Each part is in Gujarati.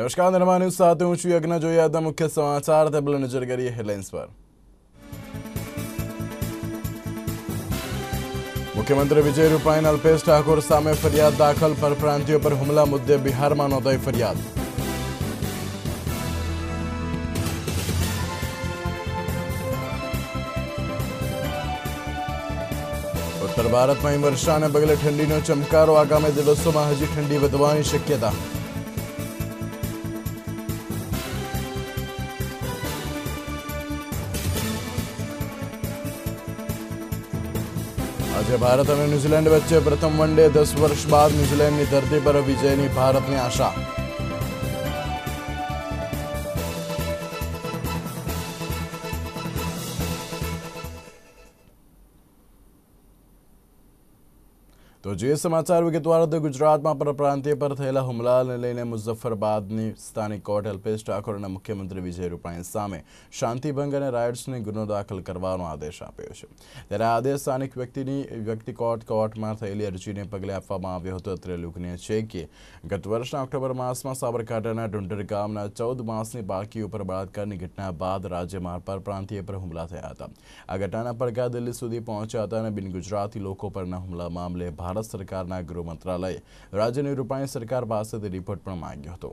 નમસ્કાર નિર્માણ ન્યૂઝ સાથે હું છું યજ્ઞ જોઈએ આજના મુખ્ય સમાચાર તે નજર કરીએ હેડલાઇન્સ પર મુખ્યમંત્રી વિજય રૂપાણી અલ્પેશ ઠાકોર સામે ફરિયાદ દાખલ પરપ્રાંતિયો પર હુમલા મુદ્દે બિહારમાં નોંધાઈ ફરિયાદ ઉત્તર ભારતમાં હિમવર્ષાને પગલે ઠંડીનો ચમકારો આગામી દિવસોમાં હજી ઠંડી વધવાની શક્યતા આજે ભારત અને ન્યૂઝીલેન્ડ વચ્ચે પ્રથમ વન ડે દસ વર્ષ બાદ ન્યૂઝીલેન્ડની ધરતી પર વિજયની ભારતની આશા. તો જે સમાચાર વિગતવાર હતો ગુજરાતમાં પરપ્રાંતીય પર થયેલા હુમલાને લઈને મુઝફ્ફરાબાદની સ્થાનિક કોર્ટ અલ્પેશ ઠાકોરના મુખ્યમંત્રી વિજય રૂપાણી સામે શાંતિભંગ અને રાયટ્સને ગુનો દાખલ કરવાનો આદેશ આપ્યો છે. ત્યારે આ આદેશ સ્થાનિક વ્યક્તિની, વ્યક્તિ કોર્ટ કોર્ટમાં થયેલી અરજીને પગલે આપવામાં આવ્યો હતો. અત્રે ઉલ્લેખનીય છે કે ગત વર્ષના ઓક્ટોબર માસમાં સાબરકાંઠાના ઢુંઢર ગામના ચૌદ માસની બાળકી ઉપર બળાત્કારની ઘટના બાદ રાજ્યમાં પરપ્રાંતીય પર હુમલા થયા હતા. આ ઘટનાના પડઘા દિલ્હી સુધી પહોંચ્યા હતા અને બિન ગુજરાતી લોકો પરના હુમલા મામલે ભારત સરકારના ગૃહ મંત્રાલયે રાજ્યની રૂપાણી સરકાર પાસેથી રિપોર્ટ પણ માંગ્યો હતો.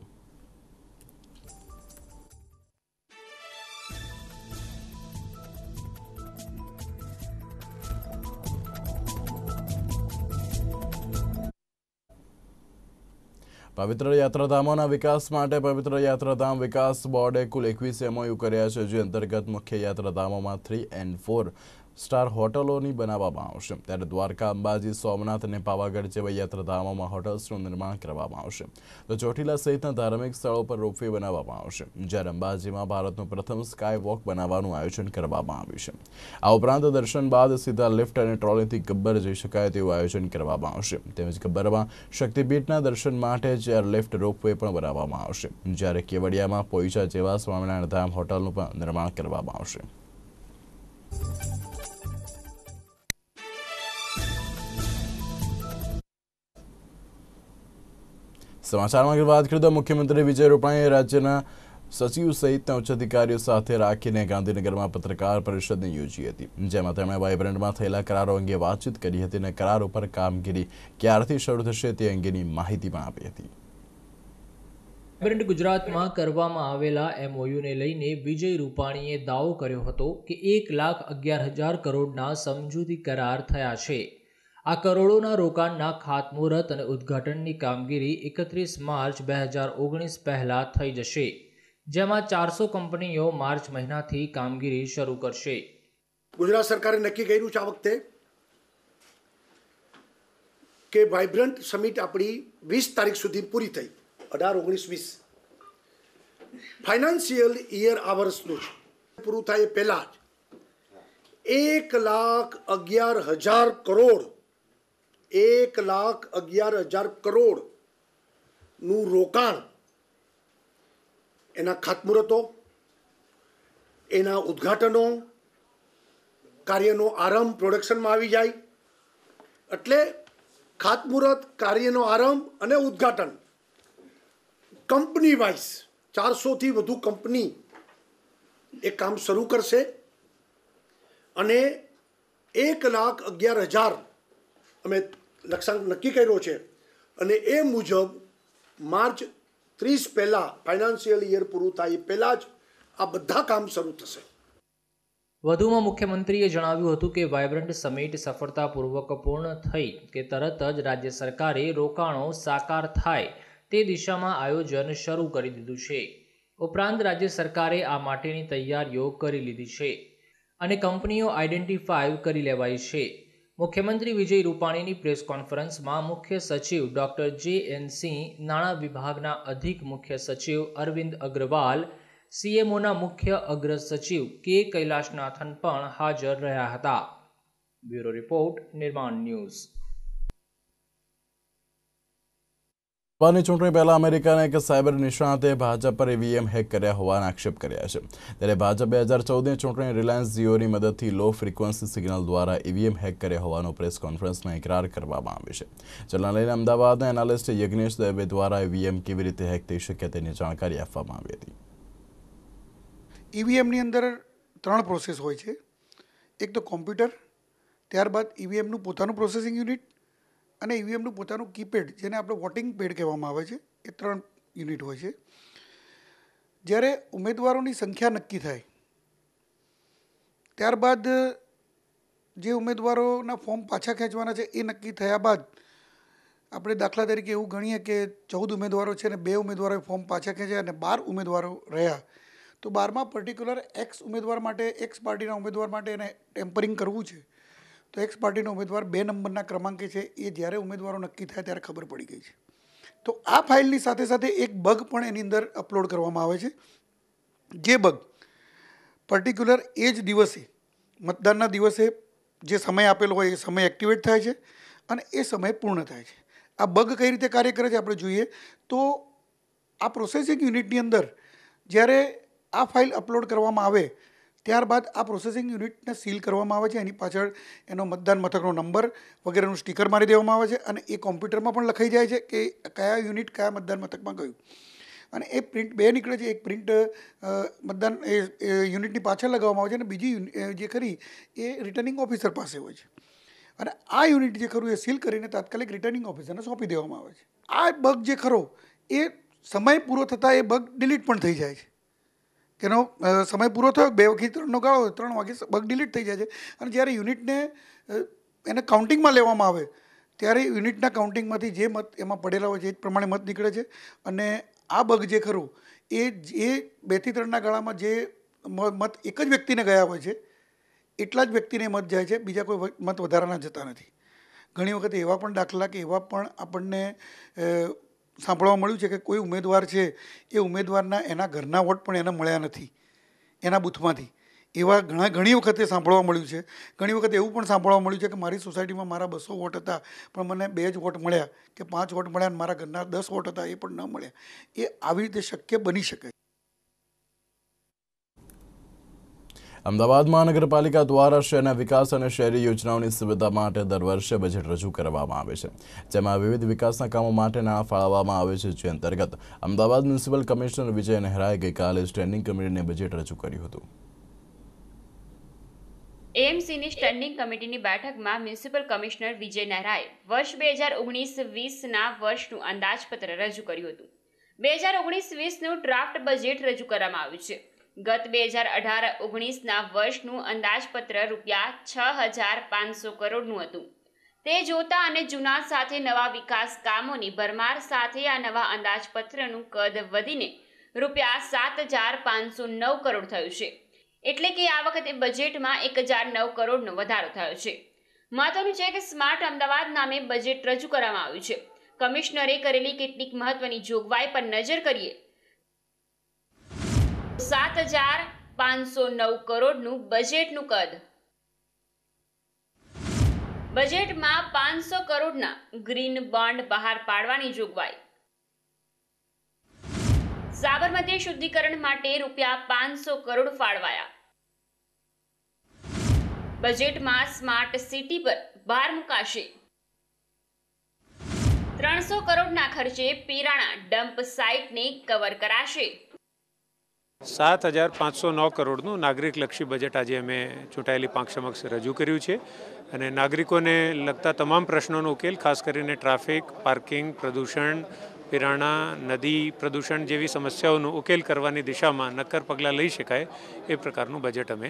પવિત્ર યાત્રાધામોના વિકાસ માટે પવિત્ર યાત્રાધામ વિકાસ બોર્ડે કુલ એકવીસ એમઓયુ કર્યા છે, જે અંતર્ગત મુખ્ય યાત્રાધામોમાં થ્રી એન્ડ ફોર સ્ટાર હોટલોની બનાવવામાં આવશે. ત્યારે દ્વારકા, અંબાજી, સોમનાથ અને પાવાગઢ જેવા યાત્રાધામોમાં હોટલ્સનું નિર્માણ કરવામાં આવશે. તો ચોટીલા સહિતના ધાર્મિક સ્થળો પર રોપવે બનાવવામાં આવશે. જ્યારે અંબાજીમાં ભારતનું પ્રથમ સ્કાય વોક બનાવવાનું આયોજન કરવામાં આવ્યું છે. આ ઉપરાંત દર્શન બાદ સીધા લિફ્ટ અને ટ્રોલીથી ગબ્બર જઈ શકાય તેવું આયોજન કરવામાં આવશે. તેમજ ગબ્બરમાં શક્તિપીઠના દર્શન માટે જ લિફ્ટ રોપવે પણ બનાવવામાં આવશે. જ્યારે કેવડિયામાં પોઈચા જેવા સ્વામિનારાયણ ધામ હોટલનું પણ નિર્માણ કરવામાં આવશે. સમાચારમાં વાત કરીએ તો મુખ્યમંત્રી વિજય રૂપાણીએ રાજ્યના સચિવ સહિતના ઉચ્ચ અધિકારીઓ સાથે રાખીને ગાંધીનગરમાં પત્રકાર પરિષદને યોજી હતી. જેમાં તેમણે વાઇબ્રન્ટમાં થયેલા કરારો અંગે વાતચીત કરી હતી અને કરાર ઉપર કામગીરી ક્યારથી શરૂ થશે તે અંગેની માહિતી પણ આપી હતી. વાઇબ્રન્ટ ગુજરાતમાં કરવામાં આવેલા એમઓયુને લઈને વિજય રૂપાણીએ દાવો કર્યો હતો કે એક લાખ અગિયાર હજાર કરોડના સમજૂતી કરાર થયા છે. આ કરોડોના રોકાણના ખાતમુહૂર્ત અને ઉદ્ઘાટનની કામગીરી એકત્રીસ માર્ચ બે હજાર ઓગણીસ પહેલાં થઈ જશે, જેમાં ચારસો કંપનીઓ માર્ચ મહિનાથી કામગીરી શરૂ કરશે. ગુજરાત સરકારે નક્કી કર્યું છે આ વખતે કે વાઇબ્રન્ટ સમિટ આપણી વીસ તારીખ સુધી પૂરી થઈ, અઢાર, ઓગણીસ, વીસ. ફાઇનાન્શિયલ યર આ વર્ષનું છે. પૂરું થાય પહેલાં જ એક લાખ અગિયાર હજાર કરોડ એક લાખ અગિયાર હજાર કરોડનું રોકાણ એના ખાતમુહૂર્તો, એના ઉદ્ઘાટનો, કાર્યનો આરંભ પ્રોડક્શનમાં આવી જાય. એટલે ખાતમુહૂર્ત, કાર્યનો આરંભ અને ઉદ્ઘાટન. કંપની વાઇઝ ચારસોથી વધુ કંપની એ કામ શરૂ કરશે અને એક લાખ અગિયાર હજાર અમે લક્ષ્યાંક નક્કી કર્યો છે. અને એ મુજબ માર્ચ ત્રીસ પહેલાં ફાઇનાન્શિયલ યર પૂરું થાય એ પહેલાં જ આ બધા કામ શરૂ થશે. વધુમાં મુખ્યમંત્રીએ જણાવ્યું હતું કે વાયબ્રન્ટ સમિટ સફળતાપૂર્વક પૂર્ણ થઈ કે તરત જ રાજ્ય સરકારે રોકાણો સાકાર થાય તે દિશામાં આયોજન શરૂ કરી દીધું છે. ઉપરાંત રાજ્ય સરકારે આ માટેની તૈયારીઓ કરી લીધી છે અને કંપનીઓ આઈડેન્ટિફાઈ કરી લેવાઈ છે. મુખ્યમંત્રી વિજય રૂપાણીની પ્રેસ કોન્ફરન્સમાં મુખ્ય સચિવ ડોક્ટર જે એન સિંહ, નાણાં વિભાગના અધિક મુખ્ય સચિવ અરવિંદ અગ્રવાલ, સીએમઓના મુખ્ય અગ્ર સચિવ કે કૈલાશનાથન પણ હાજર રહ્યા હતા. Bureau report, Nirman news. લોકસભાની ચૂંટણી પહેલા અમેરિકાના એક સાયબર નિષ્ણાતે ભાજપ પર ઈવીએમ હેક કર્યા હોવાના આક્ષેપ કર્યા છે. ત્યારે ભાજપ બે હજાર ચૌદની ચૂંટણી રિલાયન્સ જીઓની મદદથી લો ફ્રીક્વન્સી સિગ્નલ દ્વારા ઈવીએમ હેક કર્યા હોવાનો પ્રેસ કોન્ફરન્સમાં ઇકરાર કરવામાં આવ્યો છે. જેના લઈને અમદાવાદના એનાલિસ્ટ યજ્ઞેશ દવે દ્વારા ઈવીએમ કેવી રીતે હેક થઈ શકે તેની જાણકારી આપવામાં આવી હતી. ઈવીએમની અંદર ત્રણ પ્રોસેસ હોય છે. એક તો કોમ્પ્યુટર, ત્યારબાદ ઈવીએમનું પોતાનું પ્રોસેસિંગ યુનિટ અને ઈવીએમનું પોતાનું કીપેડ, જેને આપણે વોટિંગ પેડ કહેવામાં આવે છે, એ ત્રણ યુનિટ હોય છે. જ્યારે ઉમેદવારોની સંખ્યા નક્કી થાય, ત્યારબાદ જે ઉમેદવારોના ફોર્મ પાછા ખેંચવાના છે, એ નક્કી થયા બાદ આપણે દાખલા તરીકે એવું ગણીએ કે ચૌદ ઉમેદવારો છે અને બે ઉમેદવારોએ ફોર્મ પાછા ખેંચ્યા અને બાર ઉમેદવારો રહ્યા, તો બારમાં પર્ટિક્યુલર એક્સ ઉમેદવાર માટે એક્સ પાર્ટીના ઉમેદવાર માટે એને ટેમ્પરિંગ કરવું છે. તો એક્સ પાર્ટીનો ઉમેદવાર બે નંબરના ક્રમાંકે છે, એ જ્યારે ઉમેદવારો નક્કી થાય ત્યારે ખબર પડી ગઈ છે. તો આ ફાઇલની સાથે સાથે એક બગ પણ એની અંદર અપલોડ કરવામાં આવે છે. જે બગ પર્ટિક્યુલર એ જ દિવસે, મતદાનના દિવસે જે સમય આપેલો હોય એ સમય એક્ટિવેટ થાય છે અને એ સમય પૂર્ણ થાય છે. આ બગ કઈ રીતે કાર્ય કરે છે આપણે જોઈએ તો આ પ્રોસેસિંગ યુનિટની અંદર જ્યારે આ ફાઇલ અપલોડ કરવામાં આવે ત્યારબાદ આ પ્રોસેસિંગ યુનિટને સીલ કરવામાં આવે છે. એની પાછળ એનો મતદાન મથકનો નંબર વગેરેનું સ્ટીકર મારી દેવામાં આવે છે અને એ કોમ્પ્યુટરમાં પણ લખાઈ જાય છે કે કયા યુનિટ કયા મતદાન મથકમાં ગયું. અને એ પ્રિન્ટ બે નીકળે છે. એક પ્રિન્ટ મતદાન એ યુનિટની પાછળ લગાવવામાં આવે છે અને બીજી જે ખરી એ રિટર્નિંગ ઓફિસર પાસે હોય છે. અને આ યુનિટ જે ખરું એ સીલ કરીને તાત્કાલિક રિટર્નિંગ ઓફિસરને સોંપી દેવામાં આવે છે. આ બગ જે ખરો એ સમય પૂરો થતાં એ બગ ડિલીટ પણ થઈ જાય છે. તેનો સમય પૂરો થયો, બે વખત ત્રણનો ગાળો ત્રણ વાગે બગ ડિલીટ થઈ જાય છે. અને જ્યારે યુનિટને એને કાઉન્ટિંગમાં લેવામાં આવે, ત્યારે યુનિટના કાઉન્ટિંગમાંથી જે મત એમાં પડેલા હોય છે, એ જ પ્રમાણે મત નીકળે છે. અને આ બગ જે ખરું, એ એ બેથી ત્રણના ગાળામાં જે મત એક જ વ્યક્તિને ગયા હોય છે, એટલા જ વ્યક્તિને મત જાય છે, બીજા કોઈ મત વધારાના જતા નથી. ઘણી વખત એવા પણ દાખલા કે એવા પણ આપણને સાંભળવા મળ્યું છે કે કોઈ ઉમેદવાર છે, એ ઉમેદવારના એના ઘરના વોટ પણ એને મળ્યા નથી, એના બૂથમાંથી. એવા ઘણા, ઘણી વખતે સાંભળવા મળ્યું છે. ઘણી વખત એવું પણ સાંભળવા મળ્યું છે કે મારી સોસાયટીમાં મારા બસો વોટ હતા, પણ મને બે જ વોટ મળ્યા, કે પાંચ વોટ મળ્યા અને મારા ઘરના દસ વોટ હતા, એ પણ ન મળ્યા. એ આવી રીતે શક્ય બની શકે? અમદાવાદ મહાનગરપાલિકા દ્વારા શહેરના વિકાસ અને શહેરી યોજનાઓની સુવિધા માટે દર વર્ષે બજેટ રજૂ કરવામાં આવે છે. જેમાં વિવિધ વિકાસના કામો માટે નાણાં ફાળવવામાં આવે છે. જે અંતર્ગત અમદાવાદ મ્યુનિસિપલ કમિશનર વિજય નહેરાએ ગઈકાલે સ્ટેન્ડિંગ કમિટીને બજેટ રજૂ કર્યું હતું. એએમસીની સ્ટેન્ડિંગ કમિટીની બેઠકમાં મ્યુનિસિપલ કમિશનર વિજય નહેરાએ વર્ષ બે હજાર ઓગણીસ વીસના વર્ષનું અંદાજપત્ર રજૂ કર્યું હતું. બે હજાર ઓગણીસ વીસનું ડ્રાફ્ટ બજેટ રજૂ કરવામાં આવ્યું છે. ગત બે હજાર અઢાર ઓગણીસના વર્ષનું અંદાજપત્ર રૂપિયા છ હજાર પાંચસો કરોડનું હતું. તે જોતા અને જૂના સાથે નવા વિકાસ કામોની ભરમાર સાથે આ નવા અંદાજપત્રનું કદ વધીને રૂપિયા સાત હજાર પાંચસો નવ કરોડ થયું છે. એટલે કે આ વખતે બજેટમાં એક હજાર નવ કરોડનો વધારો થયો છે. મહત્વનું છે કે સ્માર્ટ અમદાવાદ નામે બજેટ રજૂ કરવામાં આવ્યું છે. કમિશનરે કરેલી કેટલીક મહત્વની જોગવાઈ પર નજર કરીએ સાત હજાર પાંચસો નવ કરોડનું બજેટનું કદ. બજેટમાં પાંચસો કરોડના ગ્રીન બોન્ડ બહાર પાડવાની જોગવાઈ. સાબરમતી શુદ્ધિકરણ માટે રૂપિયા પાંચસો કરોડ ફાળવાયા. બજેટમાં સ્માર્ટ સિટી પર ભાર મુકાશે. ત્રણસો કરોડના ખર્ચે પીરાણા ડમ્પ સાઇટને કવર કરાશે. સાત હજાર પાંચસો નવ કરોડનું નાગરિકલક્ષી બજેટ આજે અમે ચૂંટાયેલી પાંખ સમક્ષ રજૂ કર્યું છે. અને નાગરિકોને લગતા તમામ પ્રશ્નોનો ઉકેલ, ખાસ કરીને ટ્રાફિક, પાર્કિંગ, પ્રદૂષણ, પિરાણા, નદી પ્રદૂષણ જેવી સમસ્યાઓનો ઉકેલ કરવાની દિશામાં નક્કર પગલાં લઈ શકાય એ પ્રકારનું બજેટ અમે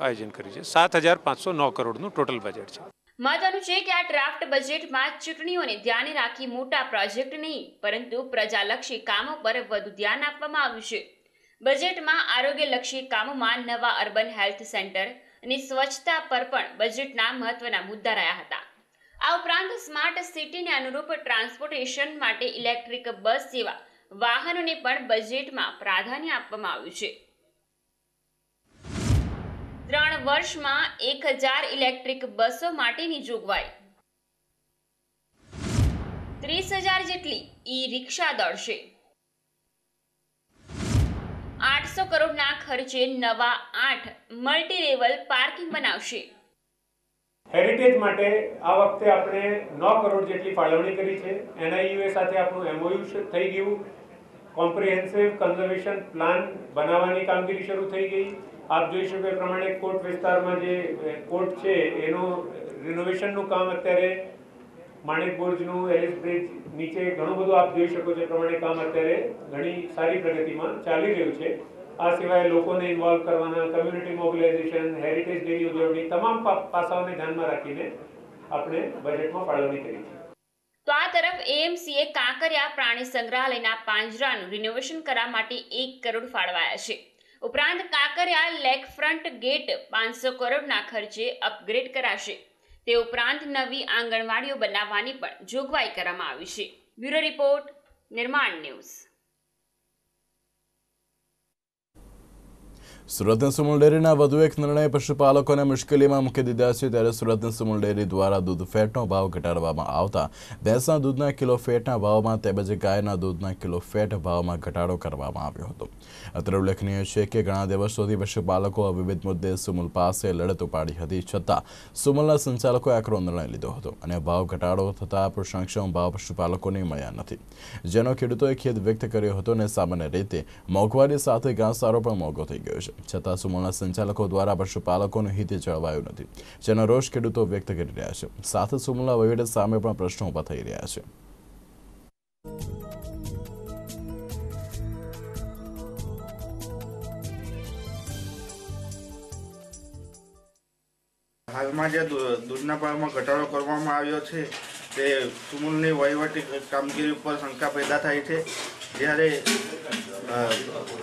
આયોજન કર્યું છે. સાત હજાર પાંચસો નવ કરોડનું ટોટલ બજેટ છે. મહત્વનું છે કે આ ડ્રાફ્ટ બજેટમાં ચૂંટણીઓને ધ્યાને રાખી મોટા પ્રોજેક્ટ નહીં, પરંતુ પ્રજાલક્ષી કામો પર વધુ ધ્યાન આપવામાં આવ્યું છે. બજેટમાં આરોગ્યલક્ષી કામમાં નવા અર્બન હેલ્થ સેન્ટર અને સ્વચ્છતા પર પણ બજેટના મહત્વના મુદ્દા રહ્યા હતા. આ ઉપરાંત સ્માર્ટ સિટીને અનુરૂપ ટ્રાન્સપોર્ટેશન માટે ઇલેક્ટ્રિક બસ જેવા વાહનોને પણ બજેટમાં પ્રાધાન્ય આપવામાં આવ્યું છે. ત્રણ વર્ષમાં એક હજાર ઇલેક્ટ્રિક બસો માટેની જોગવાઈ. ત્રીસ હજાર જેટલી ઈ રિક્ષા દોડશે. આઠસો કરોડના ખર્ચે નવા આઠ મલ્ટી લેવલ પાર્કિંગ બનાવશે. હેરિટેજ માટે આ વખતે આપણે નવ કરોડ જેટલી ફાળવણી કરી છે. એનઆઈયુએ સાથે આપણું એમઓયુ થઈ ગયું. કોમ્પ્રિહેન્સિવ કન્ઝર્વેશન પ્લાન બનાવવાની કામગીરી શરૂ થઈ ગઈ. આપ જોઈ શકો એ પ્રમાણે કોર્ટ વિસ્તારમાં જે, કોર્ટ છે, એનું, રિનોવેશનનું કામ અત્યારે માણેક બુર્જનું એલિસ બ્રિજ નીચે ઘણું બધું આપ જોઈ શકો છો પ્રમાણે કામ અત્યારે ઘણી સારી પ્રગતિમાં ચાલી રહ્યું છે. આ સિવાય લોકોને ઇન્વોલ્વ કરવાના કમ્યુનિટી મોબિલાઇઝેશન હેરિટેજ ડેની ઉજવણી તમામ પાસાઓને ધ્યાનમાં રાખીને આપણે બજેટમાં ફાળવણી કરી છે. તો આ તરફ એએમસીએ કાંકરિયા પ્રાણી સંગ્રહાલયના પાંજરાનું રિનોવેશન કરવા માટે એક કરોડ ફાળવાયા છે. ઉપરાંત કાંકરિયા લેક ફ્રન્ટ ગેટ પાંચસો કરોડના ખર્ચે અપગ્રેડ કરાશે. તે ઉપરાંત નવી આંગણવાડીઓ બનાવવાની પણ જોગવાઈ કરવામાં આવી છે. Bureau report Nirman news. સુરતની સુમુલ ડેરીના વધુ એક નિર્ણય પશુપાલકોને મુશ્કેલીમાં મૂકી દીધા છે, ત્યારે સુરતની સુમુલ ડેરી દ્વારા દૂધ ફેટનો ભાવ ઘટાડવામાં આવતા ભેંસના દૂધના કિલો ફેટના ભાવમાં તેમજ ગાયના દૂધના કિલો ફેટ ભાવમાં ઘટાડો કરવામાં આવ્યો હતો. અત્રે ઉલ્લેખનીય છે કે ઘણા દિવસોથી પશુપાલકો વિવિધ મુદ્દે સુમૂલ પાસે લડત ઉપાડી હતી, છતાં સુમૂલના સંચાલકોએ આકરો નિર્ણય લીધો હતો અને ભાવ ઘટાડો થતાં પ્રશંસમ ભાવ પશુપાલકોને મળ્યા નથી. જેનો ખેડૂતોએ ખેદ વ્યક્ત કર્યો હતો અને સામાન્ય રીતે મોંઘવારી સાથે ઘાસચારો પણ મોંઘો થઈ ગયો છે. છતાં સુમોના સંચાલકો દ્વારા પશુપાલકોનું હિત જળવાયું નથી. જેનો રોષ ખેડૂતો વ્યક્ત કરી રહ્યા છે. સાથે સુમોના વહીવટ સામે પણ પ્રશ્નો ઊભા થઈ રહ્યા છે. હાલમાં જે દૂધના ભાવમાં ઘટાડો કરવામાં આવ્યો છે, તે સુમૂલની વહીવટી કામગીરી ઉપર શંકા પેદા થાય છે. જ્યારે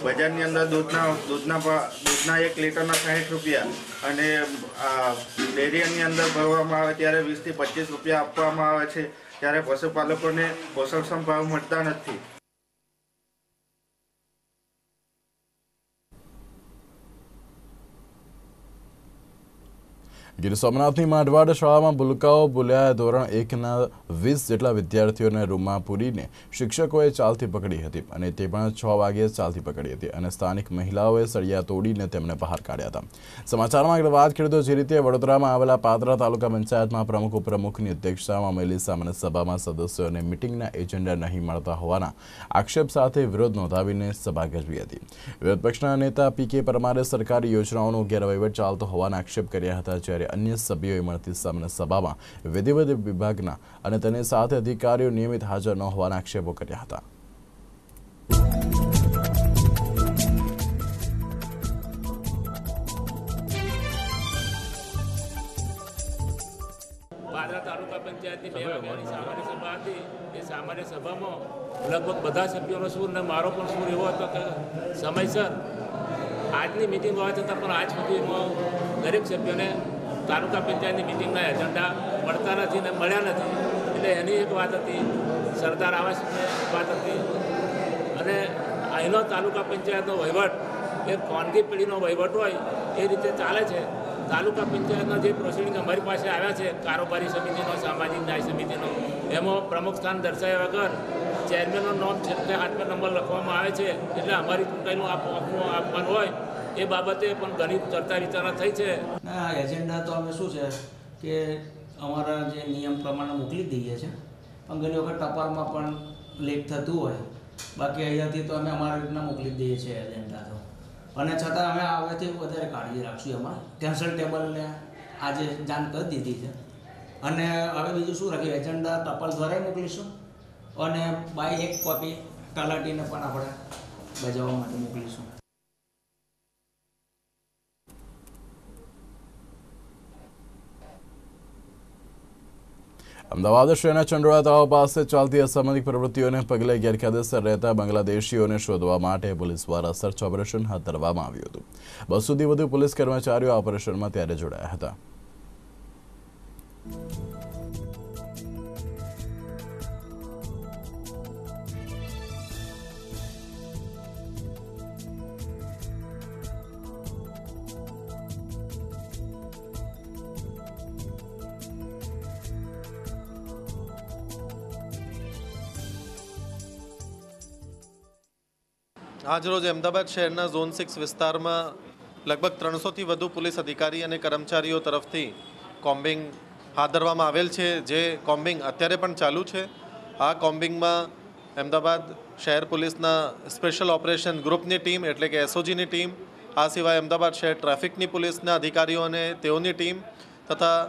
બજારની અંદર દૂધના દૂધના દૂધના એક લીટરના સાઠ રૂપિયા અને ડેરીની અંદર ભરવામાં આવે ત્યારે વીસથી પચીસ રૂપિયા આપવામાં આવે છે. ત્યારે પશુપાલકોને પોષણક્ષમ ભાવ મળતા નથી. ગીર સોમનાથની માંડવાડ શાળામાં ભૂલકાઓ બોલ્યા ધોરણ એકના વીસ જેટલા વિદ્યાર્થીઓને રૂમમાં પૂરીને શિક્ષકોએ ચાલતી પકડી હતી અને તે પણ છ વાગે ચાલતી પકડી હતી અને સ્થાનિક મહિલાઓએ સળિયા તોડીને તેમને બહાર કાઢ્યા હતા. સમાચારમાં આગળ વાત કરીએ તો જે રીતે વડોદરામાં આવેલા પાદરા તાલુકા પંચાયતમાં પ્રમુખ, ઉપપ્રમુખની અધ્યક્ષતામાં મળેલી સામાન્ય સભામાં સદસ્યોને મિટિંગના એજન્ડા નહીં મળતા હોવાના આક્ષેપ સાથે વિરોધ નોંધાવીને સભા ગજવી હતી. વિરોધ પક્ષના નેતા પી કે પરમારે સરકારી યોજનાઓનો ગેરવહીવટ ચાલતો હોવાના આક્ષેપ કર્યા હતા જ્યારે અન્ય સભ્યોએ મળતી સામાન્ય સભામાં વિધિવત વિભાગના અને તેની સાથે અધિકારીઓ નિયમિત હાજર ન હોવાના આક્ષેપો કર્યા હતા. પાદરા તાલુકા પંચાયતની સામાન્ય સભા હતી. સામાન્ય સભામાં લગભગ બધા સભ્યોનો સૂર મારો પણ સૂર એવો હતો સમયસર આજની મિટિંગ હોવા છતાં પણ આજ સુધીમાં દરેક સભ્યોને તાલુકા પંચાયતની મિટિંગના એજન્ડા મળતા નથી ને મળ્યા નથી. એટલે એની એક વાત હતી, સરદાર આવાસની વાત હતી. અને અહીંનો તાલુકા પંચાયતનો વહીવટ, એ ખાનગી પેઢીનો વહીવટ હોય, એ રીતે ચાલે છે. તાલુકા પંચાયતના જે પ્રોસિડિંગ અમારી પાસે આવ્યા છે, કારોબારી સમિતિનો, સામાજિક ન્યાય સમિતિનો, એમાં પ્રમુખ સ્થાન દર્શાવ્યા વગર ચેરમેનનો છે તે આઠમા નંબર લખવામાં આવે છે. એટલે અમારી ચૂંટાઈનું આપવાનું આપવાનું હોય, એ બાબતે પણ ઘણી ચર્ચા વિચારણા થઈ છે. ના એજન્ડા તો અમે શું છે કે અમારા જે નિયમ પ્રમાણે મોકલી દઈએ છીએ પણ ઘણી વખત ટપાલમાં પણ લેટ થતું હોય. બાકી અહીંયાથી તો અમે અમારી રીતના મોકલી દઈએ છીએ એજન્ડા તો. અને છતાં અમે આવેથી વધારે કાળજી રાખશું એમાં. કેન્સલ ટેબલને આજે જાણ કરી દીધી છે. અને હવે બીજું શું રાખ્યું એજન્ડા ટપાલ દ્વારા મોકલીશું? અને બાય એક કોપી તલાટીને પણ આપણે બજાવવા માટે મોકલીશું. અમદાવાદ શહેરના ચંડોળા પાસે ચાલતી અસામાજિક પ્રવૃત્તિઓને પગલે ગેરકાયદેસર રહેતા બાંગ્લાદેશીઓને શોધવા માટે પોલીસ દ્વારા સર્ચ ઓપરેશન હાથ ધરવામાં આવ્યું હતું. બસોથી વધુ પોલીસ કર્મચારીઓ આ ઓપરેશનમાં ત્યારે જોડાયા હતા. આજરોજ અમદાવાદ શહેરના ઝોન સિક્સ વિસ્તારમાં લગભગ ત્રણસોથી વધુ પોલીસ અધિકારી અને કર્મચારીઓ તરફથી કોમ્બિંગ હાથ ધરવામાં આવેલ છે. જે કોમ્બિંગ અત્યારે પણ ચાલુ છે. આ કોમ્બિંગમાં અમદાવાદ શહેર પોલીસના સ્પેશિયલ ઓપરેશન ગ્રુપની ટીમ એટલે કે એસઓજીની ટીમ, આ સિવાય અમદાવાદ શહેર ટ્રાફિકની પોલીસના અધિકારીઓ અને તેઓની ટીમ તથા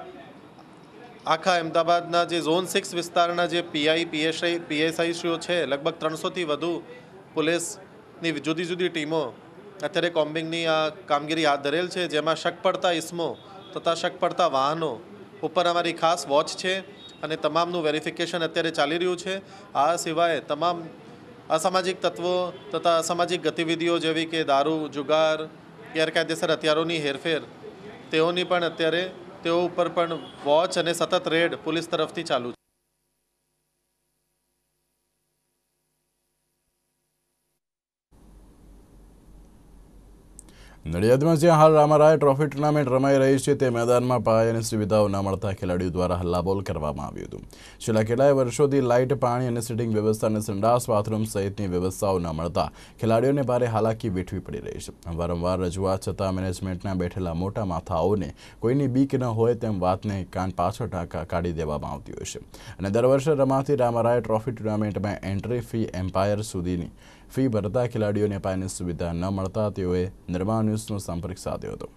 આખા અમદાવાદના જે ઝોન સિક્સ વિસ્તારના જે પીઆઈ, પીએસઆઈ, પીએસઆઈશ્રીઓ છે, લગભગ ત્રણસોથી વધુ પોલીસની જુદી જુદી ટીમો અત્યારે કોમ્બિંગની આ કામગીરી હાથ ધરેલ છે, જેમાં શક પડતા ઇસમો તથા શક પડતા વાહનો ઉપર અમારી ખાસ વોચ છે અને તમામનું વેરિફિકેશન અત્યારે ચાલી રહ્યું છે. આ સિવાય તમામ અસામાજિક તત્વો તથા અસામાજિક ગતિવિધિઓ જેવી કે દારૂ, જુગાર, ગેરકાયદેસર હથિયારોની હેરફેર, તેઓની પણ અત્યારે તેઓ ઉપર પણ વોચ અને સતત રેડ પોલીસ તરફથી ચાલુ છે. નડિયાદમાં જ્યાં હાલ રામારાય ટ્રોફી ટુર્નામેન્ટ રમાઈ રહી છે, તે મેદાનમાં પાયાની સુવિધાઓ ન મળતા ખેલાડીઓ દ્વારા હલ્લાબોલ કરવામાં આવ્યું હતું. છેલ્લા કેટલાય વર્ષોથી લાઇટ, પાણી અને સિટિંગ વ્યવસ્થા અને સંડાસ બાથરૂમ સહિતની વ્યવસ્થાઓ ન મળતા ખેલાડીઓને ભારે હાલાકી વેઠવી પડી રહી છે. વારંવાર રજૂઆત છતાં મેનેજમેન્ટના બેઠેલા મોટા માથાઓને કોઈની બીક ન હોય તેમ વાતને કાન પાછળ ટાંકા કાઢી દેવામાં આવતી હોય છે. અને દર વર્ષે રમાતી રામારાય ટ્રોફી ટુર્નામેન્ટમાં એન્ટ્રી ફી એમ્પાયર સુધીની ફી ભરતા ખેલાડીઓને પાયાની સુવિધા ન મળતા તેઓએ નિર્માણ ન્યૂઝનો સંપર્ક સાધ્યો હતો.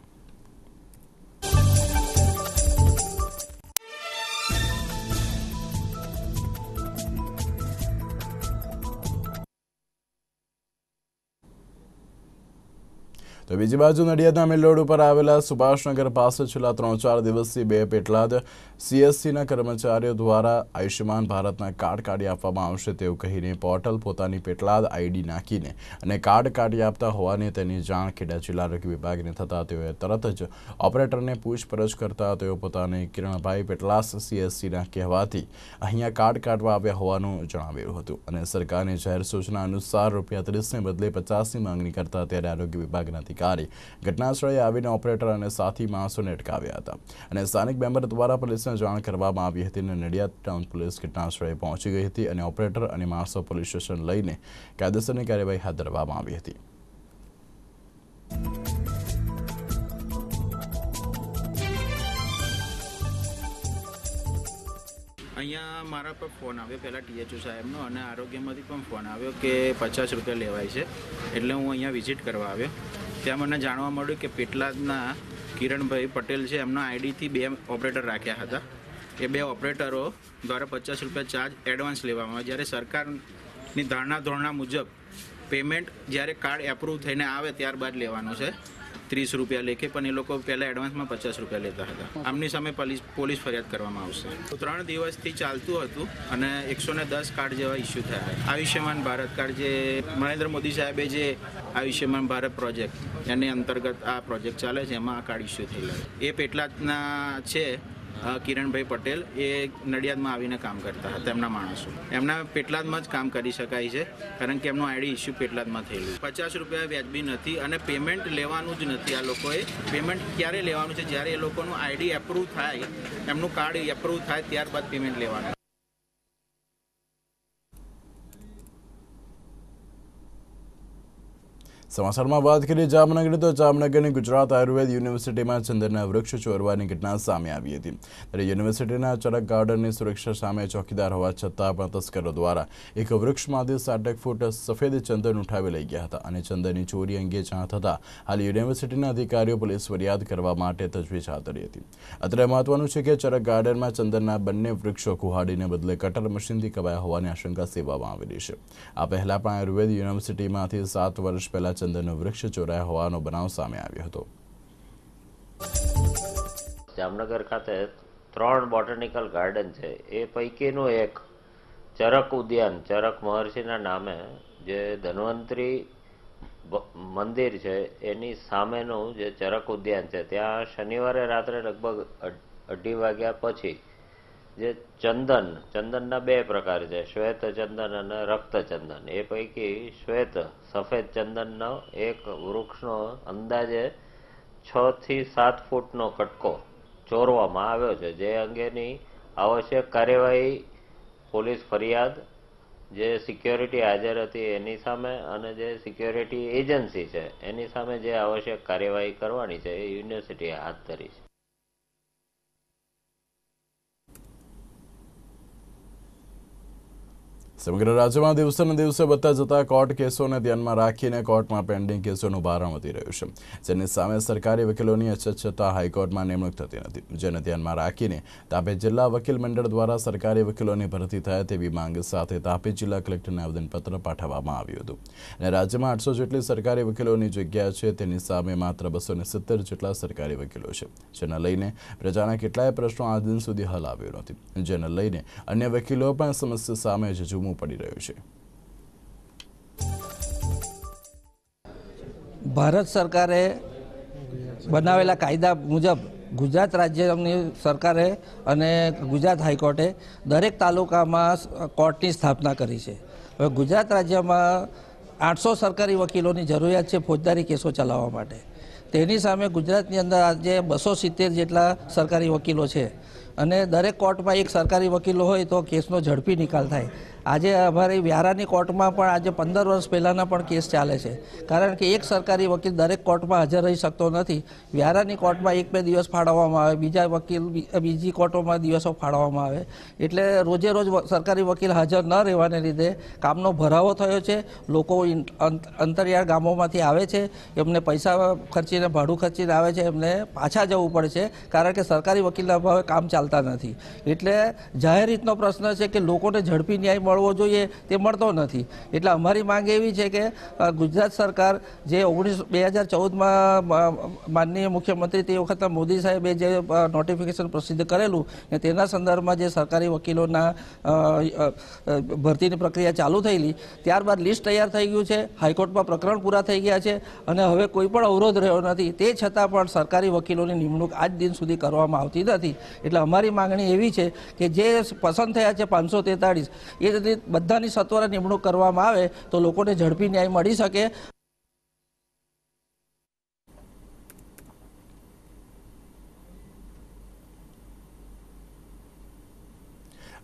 તો બીજી બાજુ નડિયાદના મેલોડ ઉપર આવેલા સુભાષનગર પાસે છેલ્લા ત્રણ ચાર દિવસથી બે પેટલાદ સીએસસીના કર્મચારીઓ દ્વારા આયુષ્યમાન ભારતના કાર્ડ કાઢી આપવામાં આવશે તેવું કહીને પોર્ટલ પોતાની પેટલાદ આઈડી નાખીને અને કાર્ડ કાઢી આપતા હોવાની તેની જાણ ખેડા જિલ્લા આરોગ્ય વિભાગને થતાં તેઓએ તરત જ ઓપરેટરને પૂછપરછ કરતા તેઓ પોતાને કિરણભાઈ પેટલાસ સીએસસીના કહેવાથી અહીંયા કાર્ડ કાઢવા આવ્યા હોવાનું જણાવ્યું હતું અને સરકારની જાહેર સૂચના અનુસાર રૂપિયા ત્રીસને બદલે પચાસની માંગણી કરતા ત્યારે આરોગ્ય વિભાગના અધિકારી ઘટનાસ્થળે આવીને ઓપરેટર અને સાથી માણસોને અટકાવ્યા હતા. અને સ્થાનિક મેમ્બર દ્વારા પોલીસને જાણ કરવામાં આવી હતી અને નડિયાદ ટાઉન પોલીસ ઘટનાસ્થળે પહોંચી ગઈ હતી અને ઓપરેટર અને માણસો પોલીસ સ્ટેશન લઈને કાયદેસરની કાર્યવાહી હાથ ધરવામાં આવી હતી. અહીંયા મારા પર ફોન આવ્યો પહેલાં ટીએચઓ સાહેબનો, અને આરોગ્યમાંથી પણ ફોન આવ્યો કે પચાસ રૂપિયા લેવાય છે. એટલે હું અહીંયા વિઝિટ કરવા આવ્યો. ત્યાં મને જાણવા મળ્યું કે પેટલાદના કિરણભાઈ પટેલ છે, એમના આઈડીથી બે ઓપરેટર રાખ્યા હતા. એ બે ઓપરેટરો દ્વારા પચાસ રૂપિયા ચાર્જ એડવાન્સ લેવામાં આવે. જ્યારે સરકારની ધારણા ધોરણા મુજબ પેમેન્ટ જ્યારે કાર્ડ એપ્રુવ થઈને આવે ત્યારબાદ લેવાનું છે. ત્રીસ રૂપિયા લેખે, પણ એ લોકો પહેલાં એડવાન્સમાં પચાસ રૂપિયા લેતા હતા. આમની સામે પોલીસ પોલીસ ફરિયાદ કરવામાં આવશે. તો ત્રણ દિવસથી ચાલતું હતું અને એકસો ને દસ કાર્ડ જેવા ઇસ્યુ થયા આયુષ્યમાન ભારત કાર્ડ જે નરેન્દ્ર મોદી સાહેબે જે આયુષ્યમાન ભારત પ્રોજેક્ટ, એની અંતર્ગત આ પ્રોજેક્ટ ચાલે છે, એમાં આ કાર્ડ ઇસ્યુ થયેલા એ પેટલાદના છે કિરણભાઈ પટેલ એ નડિયાદમાં આવીને કામ કરતા હતા એમના માણસો. એમના પેટલાદમાં જ કામ કરી શકાય છે, કારણ કે એમનું આઈડી ઇસ્યુ પેટલાદમાં થયેલું પચાસ રૂપિયા વ્યાજબી નથી અને પેમેન્ટ લેવાનું જ નથી આ લોકોએ. પેમેન્ટ ક્યારે લેવાનું છે? જ્યારે એ લોકોનું આઈડી એપ્રુવ થાય, એમનું કાર્ડ એપ્રુવ થાય ત્યારબાદ પેમેન્ટ લેવાનું. સમાચારમાં વાત કરીએ જામનગર તો જામનગરની ગુજરાત આયુર્વેદ યુનિવર્સિટીમાં ચંદનના વૃક્ષ ચોરવાની ઘટના સામે આવી હતી. ત્યારે યુનિવર્સિટીના ચરક ગાર્ડનની સુરક્ષા સામે ચોકીદાર હોવા છતાં પણ તસ્કરો દ્વારા એક વૃક્ષમાંથી સાઠક ફૂટ સફેદ ચંદન ઉઠાવી લઈ ગયા હતા અને ચંદનની ચોરી અંગે જાણ થતાં હાલ યુનિવર્સિટીના અધિકારીઓ પોલીસ ફરિયાદ કરવા માટે તજવીજ હાથ ધરી હતી. અત્રે મહત્વનું છે કે ચરક ગાર્ડનમાં ચંદનના બંને વૃક્ષો કુહાડીને બદલે કટર મશીનથી કવાયા હોવાની આશંકા સેવામાં આવેલી છે. આ પહેલા પણ આયુર્વેદ યુનિવર્સિટીમાંથી સાત વર્ષ પહેલા ચંદનનું વૃક્ષ ચોરાયા હોવાનો બનાવ સામે આવ્યો હતો. જામનગર ખાતે ત્રણ બોટનિકલ ગાર્ડન છે. એ પૈકીનું એક ચરક ઉદ્યાન, ચરક મહર્ષિના નામે જે ધન્વંતરી મંદિર છે, એની સામેનું જે ચરક ઉદ્યાન છે. ત્યાં શનિવારે રાત્રે લગભગ અઢ- વાગ્યા પછી જે ચંદન, ચંદનના બે પ્રકાર છે, શ્વેત ચંદન અને રક્ત ચંદન. એ પૈકી શ્વેત, સફેદ ચંદનનો એક વૃક્ષનો અંદાજે છ થી સાત ફૂટનો કટકો ચોરવામાં આવ્યો છે. જે અંગેની આવશ્યક કાર્યવાહી પોલીસ ફરિયાદ, જે સિક્યોરિટી હાજર હતી એની સામે અને જે સિક્યોરિટી એજન્સી છે, એની સામે જે આવશ્યક કાર્યવાહી કરવાની છે, એ યુનિવર્સિટીએ હાથ ધરી છે. સમગ્ર રાજ્યમાં દિવસે દિવસે વધતા જતા કોર્ટ કેસોને ધ્યાનમાં રાખીને કોર્ટમાં પેન્ડિંગ કેસોનું ભારણ વધી રહ્યું છે. જેની સામે સરકારી વકીલોની અછત છતાં હાઈકોર્ટમાં નિમણૂક થતી નથી. જેને ધ્યાનમાં રાખીને તાપી જિલ્લા વકીલ મંડળ દ્વારા સરકારી વકીલોની ભરતી થાય તેવી માંગ સાથે તાપી જિલ્લા કલેક્ટરને આવેદનપત્ર પાઠવવામાં આવ્યું હતું. અને રાજ્યમાં આઠસો જેટલી સરકારી વકીલોની જગ્યા છે, તેની સામે માત્ર બસો સિત્તેર જેટલા સરકારી વકીલો છે. જેને લઈને પ્રજાના કેટલાય પ્રશ્નો આજ દિન સુધી હલ આવ્યો નથી. જેને લઈને અન્ય વકીલો પણ સમસ્યા સામે ઝૂમવું પડી રહ્યું છે. ભારત સરકારે બનાવેલા કાયદા મુજબ ગુજરાત રાજ્યની સરકારે અને ગુજરાત હાઈકોર્ટે દરેક તાલુકામાં કોર્ટની સ્થાપના કરી છે. હવે ગુજરાત રાજ્યમાં આઠસો સરકારી વકીલોની જરૂરિયાત છે ફોજદારી કેસો ચલાવવા માટે. તેની સામે ગુજરાતની અંદર આજે બસો સિત્તેર જેટલા સરકારી વકીલો છે. અને દરેક કોર્ટમાં એક સરકારી વકીલો હોય તો કેસનો ઝડપી નિકાલ થાય. આજે અમારી વ્યારાની કોર્ટમાં પણ આજે પંદર વર્ષ પહેલાંના પણ કેસ ચાલે છે. કારણ કે એક સરકારી વકીલ દરેક કોર્ટમાં હાજર રહી શકતો નથી. વ્યારાની કોર્ટમાં એક બે દિવસ ફાળવવામાં આવે, બીજા વકીલ બીજી કોર્ટોમાં દિવસો ફાળવવામાં આવે. એટલે રોજે રોજ સરકારી વકીલ હાજર ન રહેવાને લીધે કામનો ભરાવો થયો છે. લોકો અંતરિયાળ ગામોમાંથી આવે છે. એમને પૈસા ખર્ચીને, ભાડું ખર્ચીને આવે છે. એમને પાછા જવું પડે છે. કારણ કે સરકારી વકીલના અભાવે કામ ચાલતા નથી. એટલે જાહેર રીતનો પ્રશ્ન છે કે લોકોને ઝડપી ન્યાય મળવો જોઈએ તે મળતો નથી. એટલે અમારી માંગ એવી છે કે ગુજરાત સરકાર જે ઓગણીસ, બે હજાર ચૌદમાં માનનીય મુખ્યમંત્રી તે વખતના મોદી સાહેબે જે નોટિફિકેશન પ્રસિદ્ધ કરેલું ને તેના સંદર્ભમાં જે સરકારી વકીલોના ભરતીની પ્રક્રિયા ચાલુ થયેલી, ત્યારબાદ લિસ્ટ તૈયાર થઈ ગયું છે, હાઈકોર્ટમાં પ્રકરણ પૂરા થઈ ગયા છે અને હવે કોઈ પણ અવરોધ રહ્યો નથી. તે છતાં પણ સરકારી વકીલોની નિમણૂક આજ દિન સુધી કરવામાં આવતી નથી. એટલે અમારી માંગણી એવી છે કે જે પસંદ થયા છે પાંચસો તેતાળીસ, એ બધાની સત્વરે નિમણૂક કરવામાં આવે તો લોકોને ઝડપી ન્યાય મળી શકે.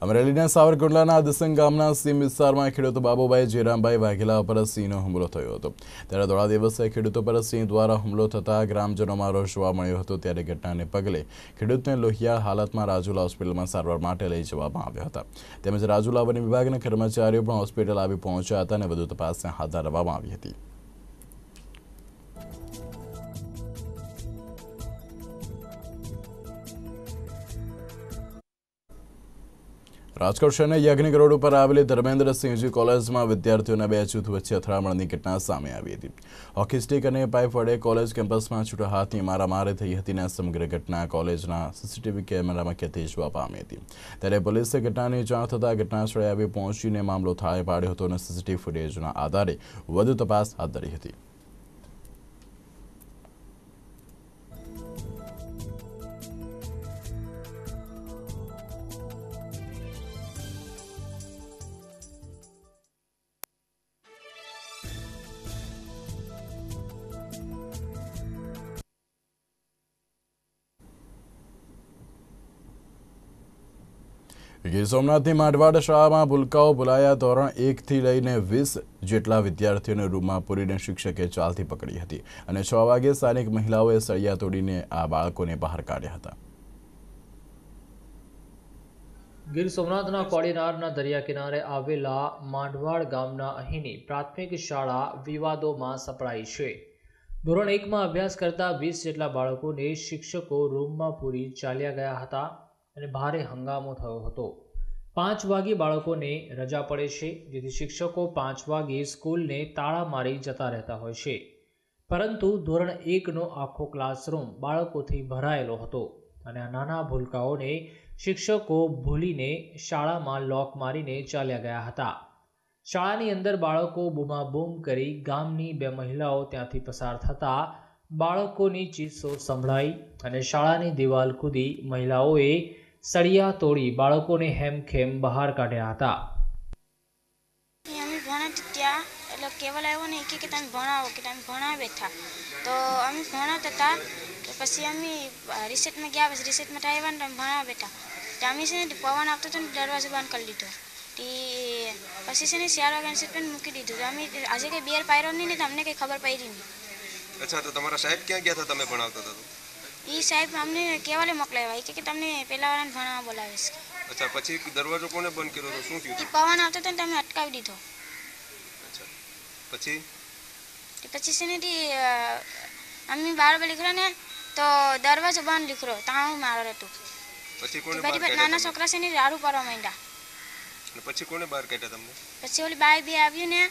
અમરેલીના સાવરકુંડલાના દસંગ ગામના સીમ વિસ્તારમાં ખેડૂત બાબુભાઈ જીરામભાઈ વાઘેલા પર સિંહનો હુમલો થયો હતો. ત્યારે થોડા દિવસે ખેડૂતો પર સિંહ દ્વારા હુમલો થતા ગ્રામજનોમાં રોષ જોવા મળ્યો હતો. ત્યારે ઘટનાને પગલે ખેડૂતને લોહિયા હાલતમાં રાજુલા હોસ્પિટલમાં સારવાર માટે લઈ જવામાં આવ્યા હતા. તેમજ રાજુલા વન વિભાગના કર્મચારીઓ પણ હોસ્પિટલ આવી પહોંચ્યા હતા અને વધુ તપાસને હાથ ધરવામાં આવી હતી. રાજકોટ શહેરના યજ્ઞિક રોડ ઉપર આવેલી ધર્મેન્દ્રસિંહજી કોલેજમાં વિદ્યાર્થીઓના બે જૂથ વચ્ચે અથડામણની ઘટના સામે આવી હતી. હોકી સ્ટિક અને પાઇપ વડે કોલેજ કેમ્પસમાં છૂટા હાથની મારામારી થઈ હતી અને સમગ્ર ઘટના કોલેજના સીસીટીવી કેમેરામાં ખેતી જોવા પામી હતી. ત્યારે પોલીસે ઘટનાની જાણ થતાં ઘટનાસ્થળે આવી પહોંચીને મામલો થાળે પાડ્યો હતો અને સીસીટીવી ફૂટેજના આધારે વધુ તપાસ હાથ ધરી હતી. ગીર સોમનાથની માંડવાડ શાળામાં ભૂલકાઓ ભૂલાયા ધોરણ એકથી લઈને વીસ જેટલા વિદ્યાર્થીઓને રૂમમાં પૂરીને શિક્ષકે ચાલતી પકડી હતી અને છ વાગે સ્થાનિક મહિલાઓએ સળિયા તોડીને આ બાળકોને બહાર કાઢ્યા હતા. ગીર સોમનાથના કોડીનારના દરિયા કિનારે આવેલા માંડવાડ ગામના અહીંની પ્રાથમિક શાળા વિવાદોમાં સપડાઈ છે. ધોરણ એકમાં અભ્યાસ કરતા વીસ જેટલા બાળકોને શિક્ષકો રૂમમાં પૂરી ચાલ્યા ગયા હતા. અને ભારે હંગામો થયો હતો. પાંચ વાગે બાળકોને રજા પડે છે, જેથી શિક્ષકો પાંચ વાગે સ્કૂલને તાળા મારી જતા રહેતા હોય છે. પરંતુ ધોરણ એકનો આખો ક્લાસરૂમ બાળકોથી ભરાયેલો હતો અને આ નાના ભૂલકાઓને શિક્ષકો ભૂલીને શાળામાં લોક મારીને ચાલ્યા ગયા હતા. શાળાની અંદર બાળકો બૂમાબૂમ કરી ગામની બે મહિલાઓ ત્યાંથી પસાર થતા બાળકોની ચીસો સંભળાઈ અને શાળાની દિવાલ કૂદી મહિલાઓએ સળિયા તોડી બાળકોને હેમખેમ બહાર કાઢ્યા હતા. અમે ભણત ત્યાં એટલે કેવલ આવ્યો ને કે તમે ભણાવો કે તમે ભણાવે થા તો અમે ભણત હતા પછી અમે રિસેટમાં ગયા પછી રિસેટમાં આવ્યા ને ભણાવ બેઠા. તો અમે છે ને પવન આવતો હતો ને દરવાજો બંધ કરી લીધો તે પછી છે ને શિયાળ વાગ્યાની સીટ પણ મૂકી દીધું. તો અમે આજે કંઈ બેર પાયરો નહીં ને તો અમને કંઈ ખબર પડી નહીં. અચ્છા તો તમારા સાહેબ ક્યાં ગયા હતા તમે ભણાવતા હતા? એ સાહેબ અમને કહેવાલે મોકલાવ્યા. એ કે તમને પેલા વાળાને ભણાવવા બોલાવીશ. અચ્છા પછી દરવાજો કોને બંધ કર્યો હતો શું થયું એ પવન આવતો ને તમે અટકાવી દીધો. પછી? તે પછી છે ને અમે બાર લીખરો ને તો દરવાજો બંધ લીખરો ત્યાં હું મારો હતું પછી કોને બહાર નાના છોકરા છે ને રાડું કરવા માંડ્યા? પછી કોને બહાર કાઢ્યા તમને? પછી ઓલી બાય બે આવ્યું ને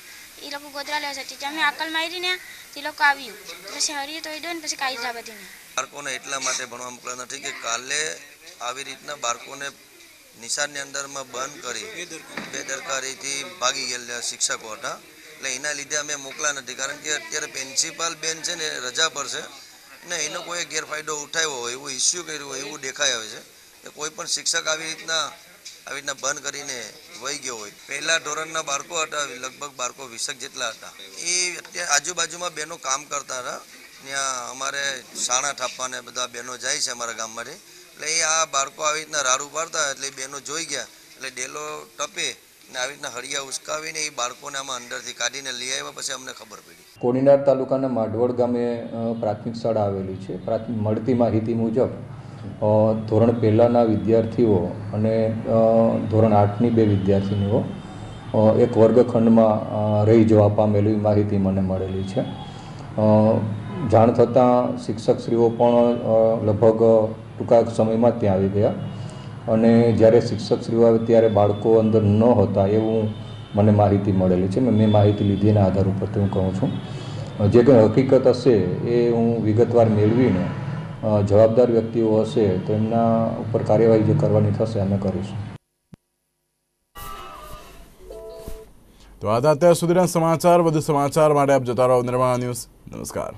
એ લોકો ગોદરા લેવા છે અમે અકલ મારી ને તે લોકો આવ્યું. પછી હરીએ તો દો ને પછી કાયદા બધીને બાળકોને એટલા માટે ભણવા મોકલ્યા નથી કે કાલે આવી રીતના બાળકોને નિશાનની અંદરમાં બંધ કરી બેદરકારીથી ભાગી ગયેલા શિક્ષકો હતા. એટલે એના લીધે અમે મોકલા નથી. કારણ કે અત્યારે પ્રિન્સિપાલ બેન છે ને રજા પર છે. ને એનો કોઈ ગેરફાયદો ઉઠાવ્યો હોય, એવું ઇસ્યુ કર્યું હોય, એવું દેખાય આવે છે. કે કોઈ પણ શિક્ષક આવી રીતના આવી રીતના બંધ કરીને વહી ગયો હોય. પહેલાં ધોરણના બાળકો હતા, લગભગ બાળકો વીસક જેટલા હતા. એ અત્યારે આજુબાજુમાં બહેનો કામ કરતા હતા. ત્યાં અમારે સાણા ને બધા બહેનો જાય છે અમારા ગામમાંથી. એટલે એ આ બાળકો આવી રીતના રાડું પાડતા એટલે બહેનો જોઈ ગયા. એટલે ડેલો ટપે ને આવી રીતના હળિયા ઉસકાવીને એ બાળકોને આમાં અંદરથી કાઢીને લઈ આવ્યા પછી અમને ખબર પડી. કોડીનાર તાલુકાના માઢવડ ગામે પ્રાથમિક શાળા આવેલી છે. પ્રાથમિક મળતી માહિતી મુજબ ધોરણ પહેલાંના વિદ્યાર્થીઓ અને ધોરણ આઠની બે વિદ્યાર્થીનીઓ એક વર્ગખંડમાં રહી જવા પામેલી માહિતી મને મળેલી છે. જાણ થતાં શિક્ષકશ્રીઓ પણ લગભગ ટૂંકા સમયમાં ત્યાં આવી ગયા. અને જ્યારે શિક્ષકશ્રીઓ આવે ત્યારે બાળકો અંદર ન હતા એવું મને માહિતી મળેલી છે. મેં માહિતી લીધીના આધાર ઉપરથી હું કહું છું. જે કંઈ હકીકત હશે એ હું વિગતવાર મેળવીને જવાબદાર વ્યક્તિઓ હશે તો એમના ઉપર કાર્યવાહી જે કરવાની થશે અમે કરીશું. તો આ અત્યાર સુધીના સમાચાર. વધુ સમાચાર માટે આપ જતા રહો નિર્માણ ન્યૂઝ. નમસ્કાર.